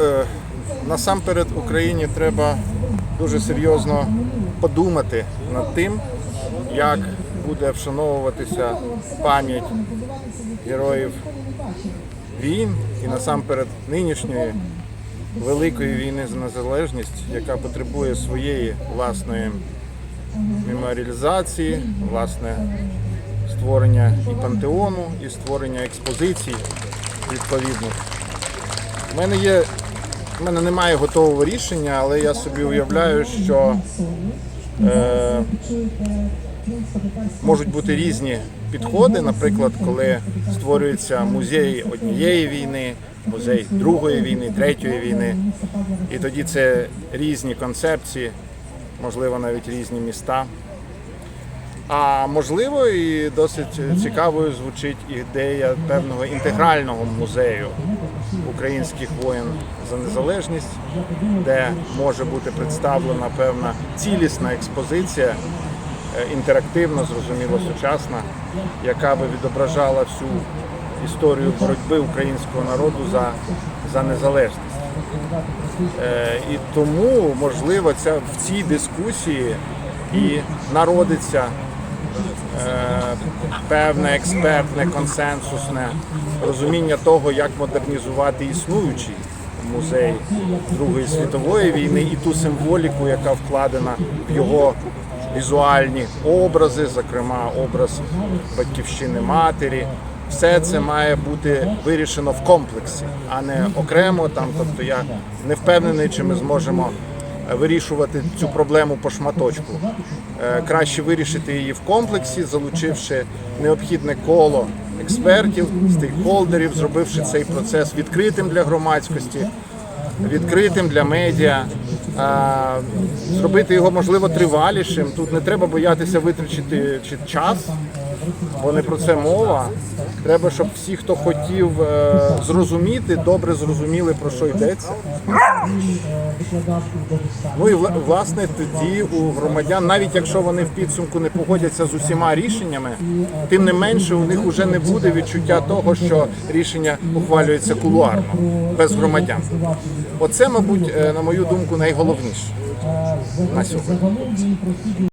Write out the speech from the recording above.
е, насамперед Україні треба дуже серйозно подумати над тим, як буде вшановуватися пам'ять героїв війн і насамперед нинішньої великої війни за незалежність, яка потребує своєї власної меморіалізації, власне створення і пантеону, і створення експозицій відповідних. У мене є, в мене немає готового рішення, але я собі уявляю, що е, можуть бути різні підходи. Наприклад, коли створюється музей однієї війни, музей другої війни, третьої війни, і тоді це різні концепції, можливо, навіть різні міста. А можливо, і досить цікавою звучить ідея певного інтегрального музею українських воїн за незалежність, де може бути представлена певна цілісна експозиція, е, інтерактивна, зрозуміло, сучасна, яка би відображала всю історію боротьби українського народу за, за незалежність. Е, І тому, можливо, ця, в цій дискусії і народиться певне експертне, консенсусне розуміння того, як модернізувати існуючий музей Другої світової війни і ту символіку, яка вкладена в його візуальні образи, зокрема образ батьківщини матері. Все це має бути вирішено в комплексі, а не окремо. Там, тобто я не впевнений, чи ми зможемо вирішувати цю проблему по шматочку. Е, Краще вирішити її в комплексі, залучивши необхідне коло експертів, стейкхолдерів, зробивши цей процес відкритим для громадськості, відкритим для медіа, зробити його можливо тривалішим. Тут не треба боятися витрачити чи- час, бо не про це мова. Треба, щоб всі, хто хотів е, зрозуміти, добре зрозуміли про що йдеться. Ну і власне тоді у громадян, навіть якщо вони в підсумку не погодяться з усіма рішеннями, тим не менше у них вже не буде відчуття того, що рішення ухвалюється кулуарно, без громадян. Оце, мабуть, е, на мою думку, найголовніше на сьогодні.